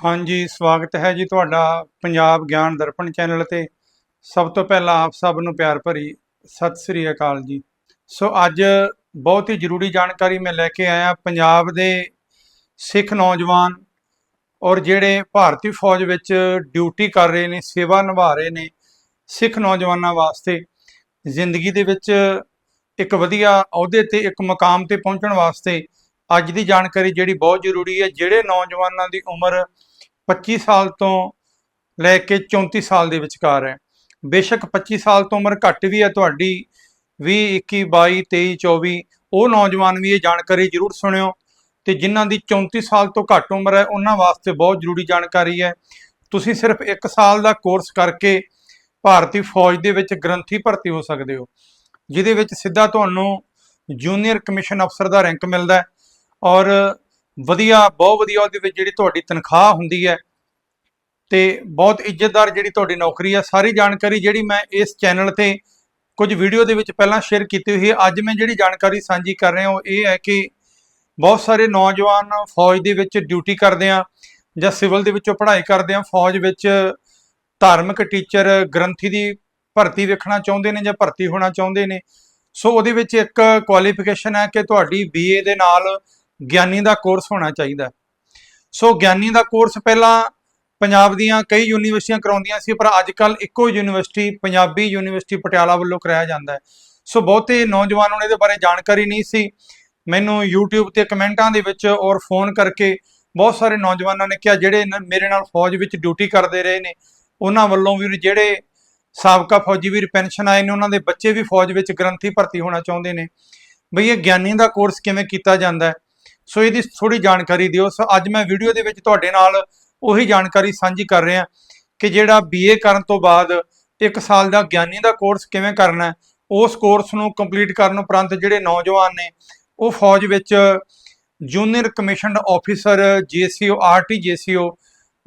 ਹਾਂਜੀ, ਸਵਾਗਤ ਹੈ ਜੀ ਤੁਹਾਡਾ ਪੰਜਾਬ ਗਿਆਨ ਦਰਪਣ ਚੈਨਲ ਤੇ। ਸਭ ਤੋਂ ਪਹਿਲਾਂ ਆਪ ਸਭ ਨੂੰ ਪਿਆਰ ਭਰੀ ਸਤਿ ਸ੍ਰੀ ਅਕਾਲ ਜੀ। ਸੋ ਅੱਜ ਬਹੁਤ ਹੀ ਜ਼ਰੂਰੀ ਜਾਣਕਾਰੀ ਮੈਂ ਲੈ ਕੇ ਆਇਆ ਪੰਜਾਬ ਦੇ ਸਿੱਖ ਨੌਜਵਾਨ ਔਰ ਜਿਹੜੇ ਭਾਰਤੀ ਫੌਜ ਵਿੱਚ ਡਿਊਟੀ ਕਰ ਰਹੇ ਨੇ, ਸੇਵਾ ਨਿਭਾ ਰਹੇ ਨੇ ਸਿੱਖ ਨੌਜਵਾਨਾਂ ਵਾਸਤੇ, ਜ਼ਿੰਦਗੀ ਦੇ ਵਿੱਚ ਇੱਕ ਵਧੀਆ ਅਹੁਦੇ ਤੇ, ਇੱਕ ਮੁਕਾਮ ਤੇ ਪਹੁੰਚਣ ਵਾਸਤੇ ਅੱਜ ਦੀ ਜਾਣਕਾਰੀ ਜਿਹੜੀ ਬਹੁਤ ਜ਼ਰੂਰੀ ਹੈ, ਜਿਹੜੇ ਨੌਜਵਾਨਾਂ ਦੀ ਉਮਰ 25 ਸਾਲ ਤੋਂ ਲੈ ਕੇ 34 ਸਾਲ ਦੇ ਵਿਚਕਾਰ ਹੈ। ਬੇਸ਼ੱਕ 25 ਸਾਲ ਤੋਂ ਉਮਰ ਘੱਟ ਵੀ ਹੈ ਤੁਹਾਡੀ 20 21 22 23 24 ਉਹ ਨੌਜਵਾਨ ਵੀ ਇਹ ਜਾਣਕਾਰੀ ਜ਼ਰੂਰ ਸੁਣਿਓ ਤੇ ਜਿਨ੍ਹਾਂ ਦੀ 34 ਸਾਲ ਤੋਂ ਘੱਟ ਉਮਰ ਹੈ, ਉਹਨਾਂ ਵਾਸਤੇ ਬਹੁਤ ਜ਼ਰੂਰੀ ਜਾਣਕਾਰੀ ਹੈ। ਤੁਸੀਂ ਸਿਰਫ 1 ਸਾਲ ਦਾ ਕੋਰਸ ਕਰਕੇ ਭਾਰਤੀ ਫੌਜ ਦੇ ਵਿੱਚ ਗ੍ਰੰਥੀ ਭਰਤੀ ਹੋ ਸਕਦੇ ਹੋ, ਜਿਹਦੇ ਵਿੱਚ ਸਿੱਧਾ ਤੁਹਾਨੂੰ ਜੂਨੀਅਰ ਕਮਿਸ਼ਨ ਅਫਸਰ ਦਾ ਰੈਂਕ ਮਿਲਦਾ ਹੈ ਔਰ ਵਧੀਆ, ਬਹੁਤ ਵਧੀਆ ਉਹਦੇ ਵਿੱਚ ਜਿਹੜੀ ਤੁਹਾਡੀ ਤਨਖਾਹ ਹੁੰਦੀ ਹੈ ਤੇ ਬਹੁਤ ਇੱਜ਼ਤਦਾਰ ਜਿਹੜੀ ਤੁਹਾਡੀ ਨੌਕਰੀ ਹੈ ਸਾਰੀ ਜਾਣਕਾਰੀ ਜਿਹੜੀ ਮੈਂ ਇਸ ਚੈਨਲ ਤੇ ਕੁਝ ਵੀਡੀਓ ਦੇ ਵਿੱਚ ਪਹਿਲਾਂ ਸ਼ੇਅਰ ਕੀਤੀ ਹੋਈ ਹੈ। ਅੱਜ ਮੈਂ ਜਿਹੜੀ ਜਾਣਕਾਰੀ ਸਾਂਝੀ ਕਰ ਰਿਹਾ ਹਾਂ ਉਹ ਇਹ ਹੈ ਕਿ ਬਹੁਤ ਸਾਰੇ ਨੌਜਵਾਨ ਫੌਜ ਦੇ ਵਿੱਚ ਡਿਊਟੀ ਕਰਦੇ ਆ ਜਾਂ ਸਿਵਲ ਦੇ ਵਿੱਚੋਂ ਪੜ੍ਹਾਈ ਕਰਦੇ ਆ। ਫੌਜ ਵਿੱਚ ਧਾਰਮਿਕ ਟੀਚਰ ਗ੍ਰੰਥੀ ਦੀ ਭਰਤੀ ਵੇਖਣਾ ਚਾਹੁੰਦੇ ਨੇ ਜਾਂ ਭਰਤੀ ਹੋਣਾ ਚਾਹੁੰਦੇ ਨੇ। ਸੋ ਉਹਦੇ ਵਿੱਚ ਇੱਕ ਕੁਆਲੀਫਿਕੇਸ਼ਨ ਹੈ ਕਿ ਤੁਹਾਡੀ ਬੀਏ ਦੇ ਨਾਲ ਗਿਆਨੀ ਦਾ ਕੋਰਸ ਹੋਣਾ ਚਾਹੀਦਾ ਸੋ ਗਿਆਨੀ ਦਾ ਕੋਰਸ ਪਹਿਲਾਂ ਪੰਜਾਬ ਦੀਆਂ ਕਈ ਯੂਨੀਵਰਸਿਟੀਆਂ ਕਰਾਉਂਦੀਆਂ ਸੀ, ਪਰ ਅੱਜ ਕੱਲ ਇੱਕੋ ਯੂਨੀਵਰਸਿਟੀ ਪੰਜਾਬੀ ਯੂਨੀਵਰਸਿਟੀ ਪਟਿਆਲਾ ਵੱਲੋਂ ਕਰਾਇਆ ਜਾਂਦਾ ਹੈ। ਸੋ ਬਹੁਤੇ ਨੌਜਵਾਨਾਂ ਨੂੰ ਇਹਦੇ ਬਾਰੇ ਜਾਣਕਾਰੀ ਨਹੀਂ ਸੀ। ਮੈਨੂੰ YouTube ਤੇ ਕਮੈਂਟਾਂ ਦੇ ਵਿੱਚ ਔਰ ਫੋਨ ਕਰਕੇ ਬਹੁਤ ਸਾਰੇ ਨੌਜਵਾਨਾਂ ਨੇ ਕਿਹਾ, ਜਿਹੜੇ ਮੇਰੇ ਨਾਲ ਫੌਜ ਵਿੱਚ ਡਿਊਟੀ ਕਰਦੇ ਰਹੇ ਨੇ, ਉਹਨਾਂ ਵੱਲੋਂ ਵੀ ਜਿਹੜੇ ਸਾਬਕਾ ਫੌਜੀ ਵੀਰ ਪੈਨਸ਼ਨ ਆਏ ਨੇ, ਉਹਨਾਂ ਦੇ ਬੱਚੇ ਵੀ ਫੌਜ ਵਿੱਚ ਗ੍ਰੰਥੀ ਭਰਤੀ ਹੋਣਾ ਚਾਹੁੰਦੇ ਨੇ। ਬਈ ਇਹ ਗਿਆਨੀ ਦਾ ਕੋਰਸ ਕਿਵੇਂ ਕੀਤਾ ਜਾਂਦਾ ਹੈ? ਸੋ ਇਹਦੀ ਥੋੜੀ ਜਾਣਕਾਰੀ ਦਿਓ। ਸੋ ਅੱਜ ਮੈਂ ਵੀਡੀਓ ਦੇ ਵਿੱਚ ਤੁਹਾਡੇ ਨਾਲ ਉਹੀ ਜਾਣਕਾਰੀ ਸਾਂਝੀ ਕਰ ਰਿਹਾ ਕਿ ਜਿਹੜਾ ਬੀਏ ਕਰਨ ਤੋਂ ਬਾਅਦ 1 ਸਾਲ ਦਾ ਗਿਆਨੀ ਦਾ ਕੋਰਸ ਕਿਵੇਂ ਕਰਨਾ ਉਸ ਕੋਰਸ ਨੂੰ ਕੰਪਲੀਟ ਕਰਨ ਉਪਰੰਤ ਜਿਹੜੇ ਨੌਜਵਾਨ ਨੇ, ਉਹ ਫੌਜ ਵਿੱਚ junior commissioned officer JCO RT JCO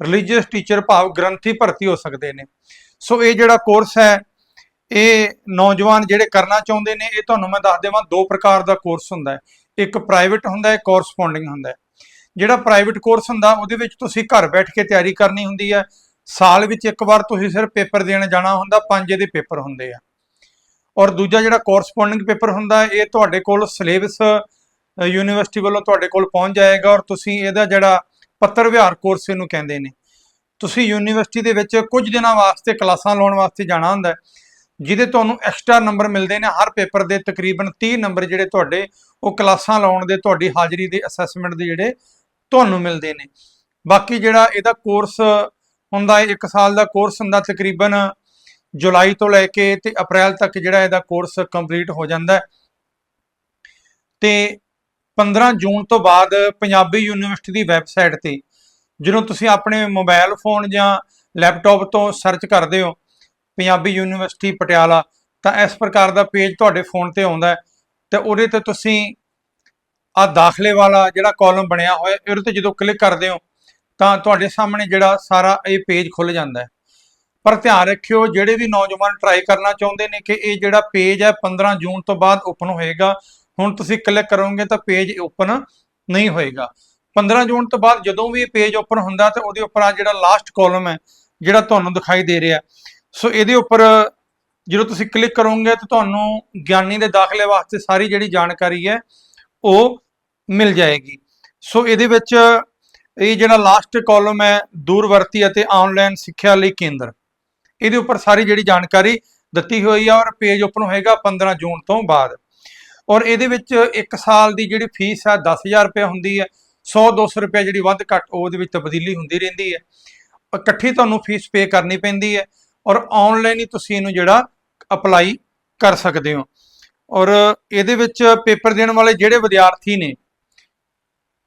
religious teacher ਭਾਵ ਗ੍ਰੰਥੀ ਭਰਤੀ ਹੋ ਸਕਦੇ ਨੇ। ਸੋ ਇਹ ਜਿਹੜਾ ਕੋਰਸ ਹੈ, ਇਹ ਨੌਜਵਾਨ ਜਿਹੜੇ ਕਰਨਾ ਚਾਹੁੰਦੇ ਨੇ, ਇਹ ਤੁਹਾਨੂੰ ਮੈਂ ਦੱਸ ਦੇਵਾਂ, ਦੋ ਪ੍ਰਕਾਰ ਦਾ ਕੋਰਸ ਹੁੰਦਾ ਹੈ। ਇੱਕ ਪ੍ਰਾਈਵੇਟ ਹੁੰਦਾ ਹੈ ਕੋਰਸਪੋਂਡਿੰਗ ਹੁੰਦਾ ਹੈ। ਜਿਹੜਾ ਪ੍ਰਾਈਵੇਟ ਕੋਰਸ ਹੁੰਦਾ, ਉਹਦੇ ਵਿੱਚ ਤੁਸੀਂ ਘਰ ਬੈਠ ਕੇ ਤਿਆਰੀ ਕਰਨੀ ਹੁੰਦੀ ਹੈ। ਸਾਲ ਵਿੱਚ ਇੱਕ ਵਾਰ ਤੁਸੀਂ ਸਿਰਫ ਪੇਪਰ ਦੇਣ ਜਾਣਾ ਹੁੰਦਾ, ਪੰਜ ਇਹਦੇ ਪੇਪਰ ਹੁੰਦੇ ਆ। ਔਰ ਦੂਜਾ ਜਿਹੜਾ ਕੋਰਸਪੋਂਡਿੰਗ ਪੇਪਰ ਹੁੰਦਾ, ਇਹ ਤੁਹਾਡੇ ਕੋਲ ਸਿਲੇਬਸ ਯੂਨੀਵਰਸਿਟੀ ਵੱਲੋਂ ਤੁਹਾਡੇ ਕੋਲ ਪਹੁੰਚ ਜਾਏਗਾ ਔਰ ਤੁਸੀਂ ਇਹਦਾ ਜਿਹੜਾ ਪੱਤਰ ਵਿਹਾਰ ਕੋਰਸ ਇਹਨੂੰ ਕਹਿੰਦੇ ਨੇ। ਤੁਸੀਂ ਯੂਨੀਵਰਸਿਟੀ ਦੇ ਵਿੱਚ ਕੁਝ ਦਿਨਾਂ ਵਾਸਤੇ, ਕਲਾਸਾਂ ਲਾਉਣ ਵਾਸਤੇ ਜਾਣਾ ਹੁੰਦਾ ਹੈ। ਜਿਹਦੇ ਤੁਹਾਨੂੰ ਐਕਸਟਰਾ ਨੰਬਰ ਮਿਲਦੇ ਨੇ, ਹਰ ਪੇਪਰ ਦੇ ਤਕਰੀਬਨ 30 ਨੰਬਰ ਜਿਹੜੇ ਤੁਹਾਡੇ, ਉਹ ਕਲਾਸਾਂ ਲਾਉਣ ਦੇ, ਤੁਹਾਡੀ ਹਾਜ਼ਰੀ ਦੇ ਅਸੈਸਮੈਂਟ ਦੇ ਜਿਹੜੇ ਤੁਹਾਨੂੰ ਮਿਲਦੇ ਨੇ। ਬਾਕੀ ਜਿਹੜਾ ਇਹਦਾ ਕੋਰਸ ਹੁੰਦਾ ਹੈ 1 ਸਾਲ ਦਾ ਕੋਰਸ ਹੁੰਦਾ ਤਕਰੀਬਨ ਜੁਲਾਈ ਤੋਂ ਲੈ ਕੇ ਤੇ ਅਪ੍ਰੈਲ ਤੱਕ ਜਿਹੜਾ ਇਹਦਾ ਕੋਰਸ ਕੰਪਲੀਟ ਹੋ ਜਾਂਦਾ ਹੈ। ਤੇ 15 ਜੂਨ ਤੋਂ ਬਾਅਦ ਪੰਜਾਬੀ ਯੂਨੀਵਰਸਿਟੀ ਦੀ ਵੈਬਸਾਈਟ ਤੇ, ਜਦੋਂ ਤੁਸੀਂ ਆਪਣੇ ਮੋਬਾਈਲ ਫੋਨ ਜਾਂ ਲੈਪਟਾਪ ਤੋਂ ਸਰਚ ਕਰਦੇ ਹੋ ਪੰਜਾਬੀ ਯੂਨੀਵਰਸਿਟੀ ਪਟਿਆਲਾ, ਤਾਂ ਇਸ ਪ੍ਰਕਾਰ ਦਾ ਪੇਜ ਤੁਹਾਡੇ ਫੋਨ ਤੇ ਆਉਂਦਾ ਤੇ ਉਹਦੇ ਤੇ ਤੁਸੀਂ ਆ ਦਾਖਲੇ ਵਾਲਾ ਜਿਹੜਾ ਕਾਲਮ ਬਣਿਆ ਹੋਇਆ, ਇਹਦੇ ਤੇ ਜਦੋਂ ਕਲਿੱਕ ਕਰਦੇ ਹੋ, ਤਾਂ ਤੁਹਾਡੇ ਸਾਹਮਣੇ ਜਿਹੜਾ ਸਾਰਾ ਇਹ ਪੇਜ ਖੁੱਲ ਜਾਂਦਾ ਹੈ। ਪਰ ਧਿਆਨ ਰੱਖਿਓ, ਜਿਹੜੇ ਵੀ ਨੌਜਵਾਨ ਟਰਾਈ ਕਰਨਾ ਚਾਹੁੰਦੇ ਨੇ ਕਿ ਇਹ ਜਿਹੜਾ ਪੇਜ ਹੈ 15 ਜੂਨ ਤੋਂ ਬਾਅਦ ਓਪਨ ਹੋਏਗਾ, ਹੁਣ ਤੁਸੀਂ ਕਲਿੱਕ ਕਰੋਗੇ ਤਾਂ ਪੇਜ ਓਪਨ ਨਹੀਂ ਹੋਏਗਾ। 15 ਜੂਨ ਤੋਂ ਬਾਅਦ ਜਦੋਂ ਵੀ ਇਹ ਪੇਜ ਓਪਨ ਹੁੰਦਾ ਤੇ ਉਹਦੇ ਉੱਪਰ ਆ ਜਿਹੜਾ ਲਾਸਟ ਕਾਲਮ ਹੈ, ਜਿਹੜਾ ਤੁਹਾਨੂੰ ਦਿਖਾਈ ਦੇ ਰਿਹਾ ਸੋ ਇਹਦੇ ਉੱਪਰ ਜਦੋਂ ਤੁਸੀਂ ਕਲਿੱਕ ਕਰੋਗੇ ਤਾਂ ਤੁਹਾਨੂੰ ਗਿਆਨੀ ਦੇ ਦਾਖਲੇ ਵਾਸਤੇ ਸਾਰੀ ਜਿਹੜੀ ਜਾਣਕਾਰੀ ਹੈ ਉਹ ਮਿਲ ਜਾਏਗੀ। ਸੋ ਇਹਦੇ ਵਿੱਚ ਇਹ ਜਿਹੜਾ ਲਾਸਟ ਕਾਲਮ ਹੈ, ਦੂਰਵਰਤੀ ਅਤੇ ਆਨਲਾਈਨ ਸਿੱਖਿਆ ਲਈ ਕੇਂਦਰ। ਇਹਦੇ ਉੱਪਰ ਸਾਰੀ ਜਿਹੜੀ ਜਾਣਕਾਰੀ ਦਿੱਤੀ ਹੋਈ ਹੈ ਔਰ ਪੇਜ ਓਪਨ ਹੋਏਗਾ 15 ਜੂਨ ਤੋਂ ਬਾਅਦ। ਔਰ ਇਹਦੇ ਵਿੱਚ 1 ਸਾਲ ਦੀ ਜਿਹੜੀ ਫੀਸ ਹੈ 10000 ਰੁਪਏ ਹੁੰਦੀ ਹੈ। 100 200 ਰੁਪਏ ਜਿਹੜੀ ਵੱਧ ਘੱਟ, ਉਹਦੇ ਵਿੱਚ ਤਬਦੀਲੀ ਹੁੰਦੀ ਰਹਿੰਦੀ ਹੈ। ਇਕੱਠੀ ਤੁਹਾਨੂੰ ਫੀਸ ਪੇ ਕਰਨੀ ਪੈਂਦੀ ਹੈ। ਔਰ ਆਨਲਾਈਨ ਹੀ ਤੁਸੀਂ ਇਹਨੂੰ ਜਿਹੜਾ ਅਪਲਾਈ ਕਰ ਸਕਦੇ ਹੋ। ਔਰ ਇਹਦੇ ਵਿੱਚ ਪੇਪਰ ਦੇਣ ਵਾਲੇ ਜਿਹੜੇ ਵਿਦਿਆਰਥੀ ਨੇ,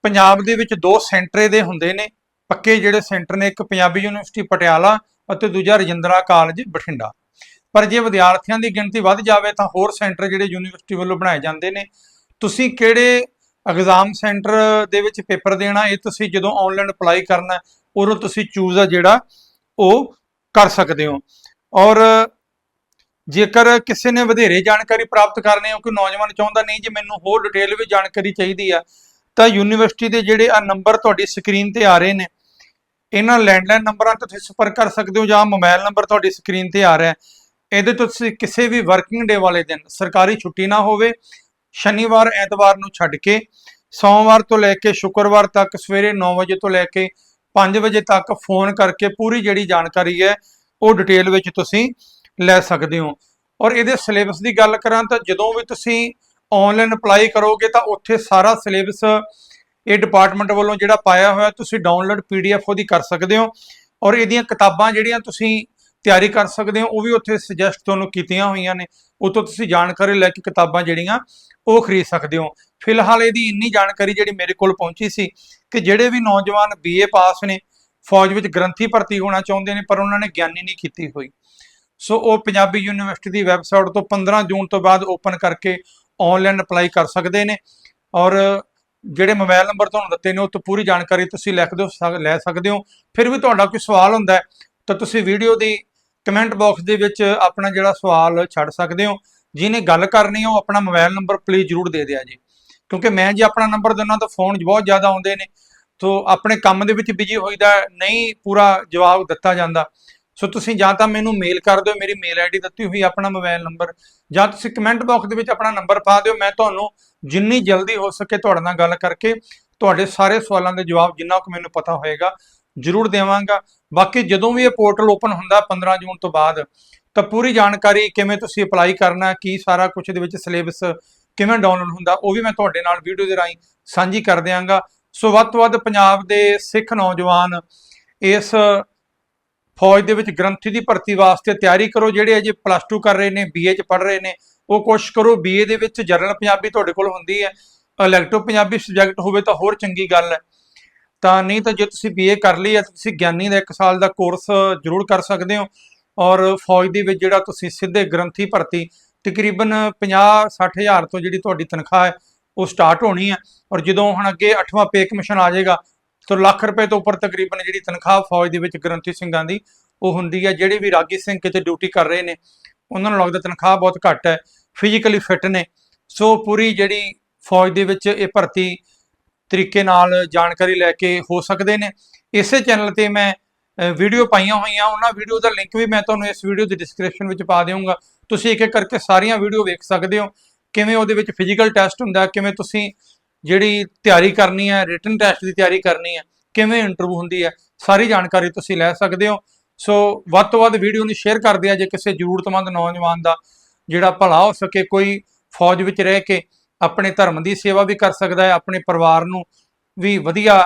ਪੰਜਾਬ ਦੇ ਵਿੱਚ ਦੋ ਸੈਂਟਰ ਦੇ ਹੁੰਦੇ ਨੇ। ਪੱਕੇ ਜਿਹੜੇ ਸੈਂਟਰ ਨੇ, ਇੱਕ ਪੰਜਾਬੀ ਯੂਨੀਵਰਸਿਟੀ ਪਟਿਆਲਾ ਅਤੇ ਦੂਜਾ ਰਜਿੰਦਰਾ ਕਾਲਜ ਬਠਿੰਡਾ। ਪਰ ਜੇ ਵਿਦਿਆਰਥੀਆਂ ਦੀ ਗਿਣਤੀ ਵੱਧ ਜਾਵੇ ਤਾਂ ਹੋਰ ਸੈਂਟਰ ਜਿਹੜੇ ਯੂਨੀਵਰਸਿਟੀ ਵੱਲੋਂ ਬਣਾਏ ਜਾਂਦੇ ਨੇ। ਤੁਸੀਂ ਕਿਹੜੇ ਐਗਜ਼ਾਮ ਸੈਂਟਰ ਦੇ ਵਿੱਚ ਪੇਪਰ ਦੇਣਾ, ਇਹ ਤੁਸੀਂ ਜਦੋਂ ਆਨਲਾਈਨ ਅਪਲਾਈ ਕਰਨਾ, ਉਦੋਂ ਤੁਸੀਂ ਚੂਜ਼ ਆ ਜਿਹੜਾ ਉਹ ਕਰ ਸਕਦੇ ਹੋ। ਔਰ ਜੇਕਰ ਕਿਸੇ ਨੇ ਵਧੇਰੇ ਜਾਣਕਾਰੀ ਪ੍ਰਾਪਤ ਕਰਨੀ ਹੈ ਕਿ ਨੌਜਵਾਨ ਚਾਹੁੰਦਾ ਨਹੀਂ ਜੀ, ਮੈਨੂੰ ਹੋਰ ਡਿਟੇਲ ਵੀ ਜਾਣਕਾਰੀ ਚਾਹੀਦੀ ਆ, ਤਾਂ ਯੂਨੀਵਰਸਿਟੀ ਦੇ ਜਿਹੜੇ ਆ ਨੰਬਰ ਤੁਹਾਡੀ ਸਕਰੀਨ ਤੇ ਆ ਰਹੇ ਨੇ। ਇਹਨਾਂ ਲੈਂਡਲਾਈਨ ਨੰਬਰਾਂ ਤੋਂ ਤੁਸੀਂ ਸੰਪਰਕ ਕਰ ਸਕਦੇ ਹੋ ਜਾਂ ਮੋਬਾਈਲ ਨੰਬਰ ਤੁਹਾਡੀ ਸਕਰੀਨ ਤੇ ਆ ਰਿਹਾ ਹੈ। ਇਹਦੇ ਤੋਂ ਤੁਸੀਂ ਕਿਸੇ ਵੀ ਵਰਕਿੰਗ ਡੇ ਵਾਲੇ ਦਿਨ, ਸਰਕਾਰੀ ਛੁੱਟੀ ਨਾ ਹੋਵੇ, ਸ਼ਨੀਵਾਰ ਐਤਵਾਰ ਨੂੰ ਛੱਡ ਕੇ, ਸੋਮਵਾਰ ਤੋਂ ਲੈ ਕੇ ਸ਼ੁੱਕਰਵਾਰ ਤੱਕ ਸਵੇਰੇ 9 ਵਜੇ ਤੋਂ ਲੈ ਕੇ 5 ਵਜੇ ਤੱਕ ਫੋਨ ਕਰਕੇ ਪੂਰੀ ਜਿਹੜੀ ਜਾਣਕਾਰੀ ਹੈ, ਉਹ ਡਿਟੇਲ ਵਿੱਚ ਤੁਸੀਂ ਲੈ ਸਕਦੇ ਹੋ। ਔਰ ਇਹਦੇ ਸਿਲੇਬਸ ਦੀ ਗੱਲ ਕਰਾਂ ਤਾਂ ਜਦੋਂ ਵੀ ਤੁਸੀਂ ਆਨਲਾਈਨ ਅਪਲਾਈ ਕਰੋਗੇ ਤਾਂ ਉੱਥੇ ਸਾਰਾ ਸਿਲੇਬਸ ਇਹ ਡਿਪਾਰਟਮੈਂਟ ਵੱਲੋਂ ਜਿਹੜਾ ਪਾਇਆ ਹੋਇਆ, ਤੁਸੀਂ ਡਾਊਨਲੋਡ ਪੀਡੀਐਫ ਉਹਦੀ ਕਰ ਸਕਦੇ ਹੋ। ਔਰ ਇਹਦੀਆਂ ਕਿਤਾਬਾਂ ਜਿਹੜੀਆਂ ਤੁਸੀਂ ਤਿਆਰੀ ਕਰ ਸਕਦੇ ਹੋ, ਉਹ ਵੀ ਉੱਥੇ ਸੁਜੈਸਟ ਤੁਹਾਨੂੰ ਕੀਤੀਆਂ ਹੋਈਆਂ ਨੇ। ਉਹ ਤੋਂ ਤੁਸੀਂ ਜਾਣਕਾਰੀ ਲੈ ਕੇ ਕਿਤਾਬਾਂ ਜਿਹੜੀਆਂ, ਉਹ ਖਰੀਦ ਸਕਦੇ ਹੋ। ਫਿਲਹਾਲ ਇਹਦੀ ਇੰਨੀ ਜਾਣਕਾਰੀ ਜਿਹੜੀ ਮੇਰੇ ਕੋਲ ਪਹੁੰਚੀ ਸੀ ਕਿ ਜਿਹੜੇ ਵੀ ਨੌਜਵਾਨ ਬੀਏ ਪਾਸ ਨੇ, ਫੌਜ ਵਿੱਚ ਗ੍ਰੰਥੀ ਭਰਤੀ ਹੋਣਾ ਚਾਹੁੰਦੇ ਨੇ, ਪਰ ਉਹਨਾਂ ਨੇ ਗਿਆਨੀ ਨਹੀਂ ਕੀਤੀ ਹੋਈ। ਸੋ ਉਹ ਪੰਜਾਬੀ ਯੂਨੀਵਰਸਿਟੀ ਦੀ ਵੈਬਸਾਈਟ ਤੋਂ 15 ਜੂਨ ਤੋਂ ਬਾਅਦ ਓਪਨ ਕਰਕੇ ਆਨਲਾਈਨ ਅਪਲਾਈ ਕਰ ਸਕਦੇ ਨੇ। ਔਰ ਜਿਹੜੇ ਮੋਬਾਈਲ ਨੰਬਰ ਤੁਹਾਨੂੰ ਦਿੱਤੇ ਨੇ, ਉਹ ਤੋਂ ਪੂਰੀ ਜਾਣਕਾਰੀ ਤੁਸੀਂ ਲਿਖ ਦਿਓ ਸਕ- ਲੈ ਸਕਦੇ ਹੋ। ਫਿਰ ਵੀ ਤੁਹਾਡਾ ਕੋਈ ਸਵਾਲ ਹੁੰਦਾ ਤਾਂ ਤੁਸੀਂ ਵੀਡੀਓ ਦੀ ਕਮੈਂਟ ਬਾਕਸ ਦੇ ਵਿੱਚ ਆਪਣਾ ਜਿਹੜਾ ਸਵਾਲ ਛੱਡ ਸਕਦੇ ਹੋ। ਜਿਹਨੇ ਗੱਲ ਕਰਨੀ ਹੈ ਉਹ ਆਪਣਾ ਮੋਬਾਈਲ ਨੰਬਰ ਪਲੀਜ਼ ਜਰੂਰ ਦੇ ਦਿਆ ਜੀ। ਕਿਉਂਕਿ ਮੈਂ ਜੇ ਆਪਣਾ ਨੰਬਰ ਦਿੰਦਾ ਤਾਂ ਫੋਨ ਬਹੁਤ ਜ਼ਿਆਦਾ ਆਉਂਦੇ ਨੇ ਸੋ ਆਪਣੇ ਕੰਮ ਦੇ ਵਿੱਚ ਬਿਜ਼ੀ ਹੋਈਦਾ ਹੈ, ਨਹੀਂ ਪੂਰਾ ਜਵਾਬ ਦਿੱਤਾ ਜਾਂਦਾ। ਸੋ ਤੁਸੀਂ ਜਾਂ ਤਾਂ ਮੈਨੂੰ ਮੇਲ ਕਰ ਦਿਓ ਮੇਰੀ ਮੇਲ ਆਈਡੀ ਦਿੱਤੀ ਹੋਈ ਆਪਣਾ ਮੋਬਾਈਲ ਨੰਬਰ। ਜਾਂ ਤੁਸੀਂ ਕਮੈਂਟ ਬਾਕਸ ਦੇ ਵਿੱਚ ਆਪਣਾ ਨੰਬਰ ਪਾ ਦਿਓ ਮੈਂ ਤੁਹਾਨੂੰ ਜਿੰਨੀ ਜਲਦੀ ਹੋ ਸਕੇ ਤੁਹਾਡੇ ਨਾਲ ਗੱਲ ਕਰਕੇ ਤੁਹਾਡੇ ਸਾਰੇ ਸਵਾਲਾਂ ਦੇ ਜਵਾਬ ਜਿੰਨਾ ਕੁ ਮੈਨੂੰ ਪਤਾ ਹੋਏਗਾ ਜ਼ਰੂਰ ਦੇਵਾਂਗਾ। ਬਾਕੀ ਜਦੋਂ ਵੀ ਇਹ ਪੋਰਟਲ ਓਪਨ ਹੁੰਦਾ 15 ਜੂਨ ਤੋਂ ਬਾਅਦ, ਤਾਂ ਪੂਰੀ ਜਾਣਕਾਰੀ ਕਿਵੇਂ ਤੁਸੀਂ ਅਪਲਾਈ ਕਰਨਾ, ਕੀ ਸਾਰਾ ਕੁਝ ਦੇ ਵਿੱਚ ਸਿਲੇਬਸ ਕਿਵੇਂ ਡਾਊਨਲੋਡ ਹੁੰਦਾ, ਉਹ ਵੀ ਮੈਂ ਤੁਹਾਡੇ ਨਾਲ ਵੀਡੀਓ ਦੇ ਰਾਹੀਂ ਸਾਂਝੀ ਕਰ ਦਿਆਂਗਾ। ਸੋ ਵੱਧ ਤੋਂ ਵੱਧ ਪੰਜਾਬ ਦੇ ਸਿੱਖ ਨੌਜਵਾਨ ਇਸ ਫੌਜ ਦੇ ਵਿੱਚ ਗ੍ਰੰਥੀ ਦੀ ਭਰਤੀ ਵਾਸਤੇ ਤਿਆਰੀ ਕਰੋ, ਜਿਹੜੇ ਅਜੇ ਪਲੱਸ 2 ਕਰ ਰਹੇ ਨੇ ਬੀਏ ਚ ਪੜ ਰਹੇ ਨੇ, ਉਹ ਕੋਸ਼ਿਸ਼ ਕਰੋ ਬੀਏ ਦੇ ਵਿੱਚ ਜਰਨਲ ਪੰਜਾਬੀ ਤੁਹਾਡੇ ਕੋਲ ਹੁੰਦੀ ਹੈ। ਇਲੈਕਟਿਵ ਪੰਜਾਬੀ ਸਬਜੈਕਟ ਹੋਵੇ ਤਾਂ ਹੋਰ ਚੰਗੀ ਗੱਲ ਹੈ। ਤਾਂ ਨਹੀਂ ਤਾਂ ਜੇ ਤੁਸੀਂ ਬੀਏ ਕਰ ਲਈ ਹੈ ਤਾਂ ਤੁਸੀਂ ਗਿਆਨੀ ਦਾ 1 ਸਾਲ ਦਾ ਕੋਰਸ ਜ਼ਰੂਰ ਕਰ ਸਕਦੇ ਹੋ। ਔਰ ਫੌਜ ਦੇ ਵਿੱਚ ਜਿਹੜਾ ਤੁਸੀਂ ਸਿੱਧੇ ਗ੍ਰੰਥੀ ਭਰਤੀ, ਤਕਰੀਬਨ 50 ਹਜ਼ਾਰ ਤੋਂ ਜਿਹੜੀ ਤੁਹਾਡੀ ਤਨਖਾਹ ਹੈ, ਉਹ ਸਟਾਰਟ ਹੋਣੀ ਹੈ। ਔਰ ਜਦੋਂ ਹੁਣ ਅੱਗੇ 8ਵਾਂ ਪੇ ਕਮਿਸ਼ਨ ਆ ਜਾਏਗਾ, ਤਾਂ ਲੱਖ ਰੁਪਏ ਤੋਂ ਉੱਪਰ ਤਕਰੀਬਨ ਜਿਹੜੀ ਤਨਖਾਹ ਫੌਜ ਦੇ ਵਿੱਚ ਗ੍ਰੰਥੀ ਸਿੰਘਾਂ ਦੀ, ਉਹ ਹੁੰਦੀ ਹੈ। ਜਿਹੜੇ ਵੀ ਰਾਗੀ ਸਿੰਘ ਕਿਤੇ ਡਿਊਟੀ ਕਰ ਰਹੇ ਨੇ, ਉਹਨਾਂ ਨੂੰ ਲੱਗਦਾ ਤਨਖਾਹ ਬਹੁਤ ਘੱਟ ਹੈ ਫਿਜ਼ੀਕਲੀ ਫਿੱਟ ਨੇ। ਸੋ ਪੂਰੀ ਜਿਹੜੀ ਫੌਜ ਦੇ ਵਿੱਚ ਇਹ ਭਰਤੀ ਤਰੀਕੇ ਨਾਲ ਜਾਣਕਾਰੀ ਲੈ ਕੇ ਹੋ ਸਕਦੇ ਨੇ। ਇਸੇ ਚੈਨਲ ਤੇ ਮੈਂ ਵੀਡੀਓ ਪਾਈਆਂ ਹੋਈਆਂ। ਉਹਨਾਂ ਵੀਡੀਓ ਦਾ ਲਿੰਕ ਵੀ ਮੈਂ ਤੁਹਾਨੂੰ ਇਸ ਵੀਡੀਓ ਦੀ ਡਿਸਕ੍ਰਿਪਸ਼ਨ ਵਿੱਚ ਪਾ ਦੇਵਾਂਗਾ। ਤੁਸੀਂ ਇੱਕ ਇੱਕ ਕਰਕੇ ਸਾਰੀਆਂ ਵੀਡੀਓ ਵੇਖ ਸਕਦੇ ਹੋ। ਕਿਵੇਂ ਉਹਦੇ ਵਿੱਚ ਫਿਜ਼ੀਕਲ ਟੈਸਟ ਹੁੰਦਾ, ਕਿਵੇਂ ਤੁਸੀਂ ਜਿਹੜੀ ਤਿਆਰੀ ਕਰਨੀ ਹੈ ਰਿਟਨ ਟੈਸਟ ਦੀ ਤਿਆਰੀ ਕਰਨੀ ਹੈ, ਕਿਵੇਂ ਇੰਟਰਵਿਊ ਹੁੰਦੀ ਹੈ, ਸਾਰੀ ਜਾਣਕਾਰੀ ਤੁਸੀਂ ਲੈ ਸਕਦੇ ਹੋ। ਸੋ, ਵੱਧ ਤੋਂ ਵੱਧ ਵੀਡੀਓ ਨੂੰ ਸ਼ੇਅਰ ਕਰਦੇ ਦਿਆ ਜੇ ਕਿਸੇ ਜ਼ਰੂਰਤਮੰਦ ਨੌਜਵਾਨ ਦਾ ਜਿਹੜਾ ਭਲਾ ਹੋ ਸਕੇ, ਕੋਈ ਫੌਜ ਵਿੱਚ ਰਹਿ ਕੇ ਆਪਣੇ ਧਰਮ ਦੀ ਸੇਵਾ ਵੀ ਕਰ ਸਕਦਾ ਹੈ, ਆਪਣੇ ਪਰਿਵਾਰ ਨੂੰ ਵੀ ਵਧੀਆ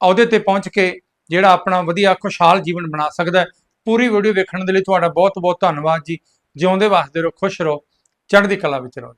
ਅਹੁਦੇ ਤੇ ਪਹੁੰਚ ਕੇ ਜਿਹੜਾ ਆਪਣਾ ਵਧੀਆ ਖੁਸ਼ਹਾਲ ਜੀਵਨ ਬਣਾ ਸਕਦਾ ਹੈ। ਪੂਰੀ ਵੀਡੀਓ ਵੇਖਣ ਦੇ ਲਈ ਤੁਹਾਡਾ ਬਹੁਤ ਬਹੁਤ ਧੰਨਵਾਦ ਜੀ। ਜਿਉਂਦੇ ਵਾਸਤੇ ਰਹੋ, ਖੁਸ਼ ਰਹੋ, ਚੜ੍ਹਦੀ ਕਲਾ ਵਿੱਚ ਰਹੋ